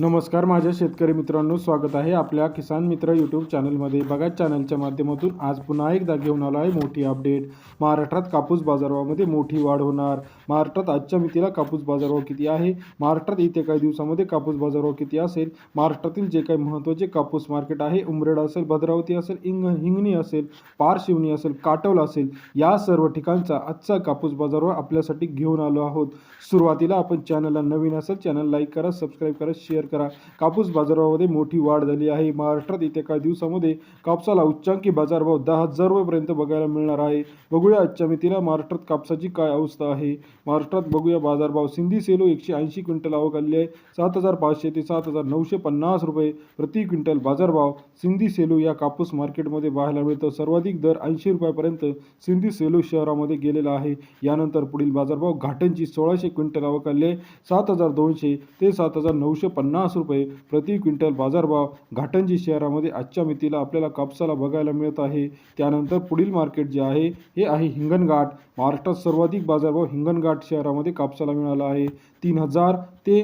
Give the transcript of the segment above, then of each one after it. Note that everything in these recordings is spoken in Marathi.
नमस्कार माझ्या शेतकरी मित्रांनो स्वागत आहे आपल्या किसान मित्र यूट्यूब चॅनलमध्ये. बघा चॅनलच्या माध्यमातून आज पुन्हा एकदा घेऊन आलो आहे मोठी अपडेट महाराष्ट्रात कापूस बाजारभावामध्ये मोठी वाढ होणार. महाराष्ट्रात आजच्या मितीला कापूस बाजारभाव किती आहे? महाराष्ट्रात येत्या काही दिवसामध्ये कापूस बाजारभाव किती असेल? महाराष्ट्रातील जे काही महत्त्वाचे कापूस मार्केट आहे उमरेड असेल भद्रावती असेल इंग हिंगणी असेल पारशिवनी असेल काटोल असेल या सर्व ठिकाणचा आजचा कापूस बाजारभाव आपल्यासाठी घेऊन आलो आहोत. सुरुवातीला आपण चॅनलला नवीन असेल चॅनल लाईक करा सबस्क्राईब करा शेअर करा. कापूस बाजारामध्ये मोठी वाढ झाली आहे. महाराष्ट्रात येत्या काही दिवसामध्ये कापसाला उच्चांकी बाजारभाव दहा हजार रुपयेपर्यंत बघायला मिळणार आहे. बघूया आजच्या मितीला महाराष्ट्रात कापसाची काय अवस्था आहे. महाराष्ट्रात बघूया बाजारभाव. सिंधी सेलो एकशे ऐंशी क्विंटल आवक आली आहे. सात हजार पाचशे ते सात हजार नऊशे पन्नास रुपये प्रति क्विंटल बाजारभाव सिंधी सेलू या कापूस मार्केटमध्ये पाहायला मिळतो. सर्वाधिक दर ऐंशी रुपयापर्यंत सिंधी सेलू शहरामध्ये गेलेला आहे. यानंतर पुढील बाजारभाव घाटांची सोळाशे क्विंटल आवक आली आहे. सात हजार दोनशे ते सात हजार नऊशे पन्नास रुपये प्रति क्विंटल बाजारभाव घाटंजी शहरामध्ये आजच्या मितीला आपल्याला कापसाला बघायला मिळत आहे. त्यानंतर पुढील मार्केट जे आहे हे आहे हिंगणघाट. महाराष्ट्रात सर्वाधिक बाजारभाव हिंगणघाट शहरामध्ये कापसाला मिळाला आहे. तीन हजार ते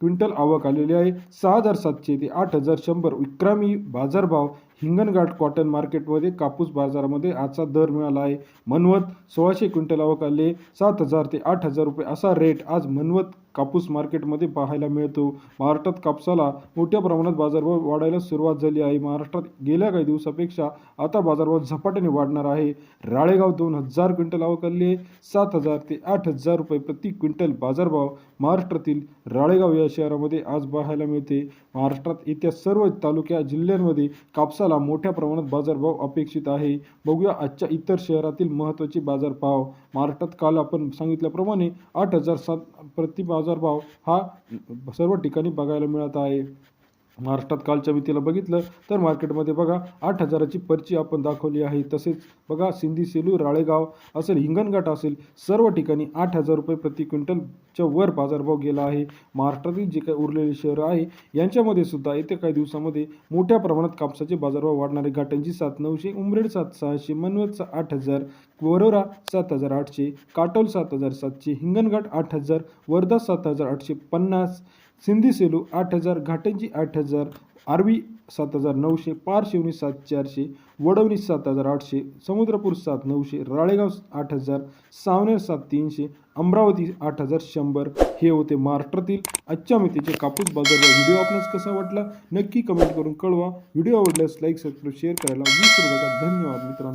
क्विंटल आवक आलेली आहे. सहा हजार सातशे ते आठ हजार शंभर विक्रमी बाजारभाव हिंगणघाट कॉटन मार्केटमध्ये कापूस बाजारामध्ये आजचा दर मिळाला आहे. मनवत सोळाशे क्विंटल आवक आले सात हजार ते आठ हजार रुपये असा रेट आज मनवत कापूस मार्केटमध्ये पाहायला मिळतो. महाराष्ट्रात कापसाला मोठ्या प्रमाणात बाजारभाव वाढायला सुरुवात झाली आहे. महाराष्ट्रात गेल्या काही दिवसापेक्षा आता बाजारभाव झपाट्याने वाढणार आहे. राळेगाव दोन हजार क्विंटल आवक सात हजार ते आठ हजार रुपये प्रति क्विंटल बाजारभाव महाराष्ट्रातील राळेगाव या शहरामध्ये आज पाहायला मिळते. महाराष्ट्रात येत्या सर्व तालुक्या जिल्ह्यांमध्ये कापसाला मोठ्या प्रमाणात बाजारभाव अपेक्षित आहे. बघूया आजच्या इतर शहरातील महत्त्वाचे बाजारभाव. महाराष्ट्रात काल आपण सांगितल्याप्रमाणे आठ हजार सात प्रति बाजारभाव हा सर्व ठिकाणी बघायला मिळत आहे. महाराष्ट्रात कालच्या मितीला बघितलं तर मार्केटमध्ये बघा आठ हजाराची पर्ची आपण दाखवली आहे. तसेच बघा सिंधी सेलू राळेगाव असेल हिंगणघाट असेल सर्व ठिकाणी आठ हजार रुपये प्रति क्विंटलच्या वर बाजारभाव गेला आहे. महाराष्ट्रातील जे काही उरलेले शहरं आहे यांच्यामध्ये सुद्धा येत्या काही दिवसामध्ये मोठ्या प्रमाणात कापसाचे बाजारभाव वाढणारे घाटांची सात नऊशे उमरेड सात सहाशे मनवत सा- आठ हजार वरोरा सात हजार आठशे काटोल सात हजार सातशे हिंगणघाट आठ हजार वर्धा सात हजार आठशे पन्नास सिंधी सेलू आठ हजार घाटंजी आठ हजार आरवी सात हजार नऊशे पारशिवनी सात चारशे वडवणी सात हजार आठशे समुद्रपूर सात नऊशे राळेगाव आठ हजार सावनेर सात तीनशे अमरावती आठ हजार शंभर. हे होते महाराष्ट्रातील आजच्या मितीचे कापूस बाजार. व्हिडिओ आपणास कसा वाटला? नक्की कमेंट करून कळवा. व्हिडिओ आवडल्यास लाईक सबस्क्राईब शेअर करायला विसरू नका. धन्यवाद मित्रांनो.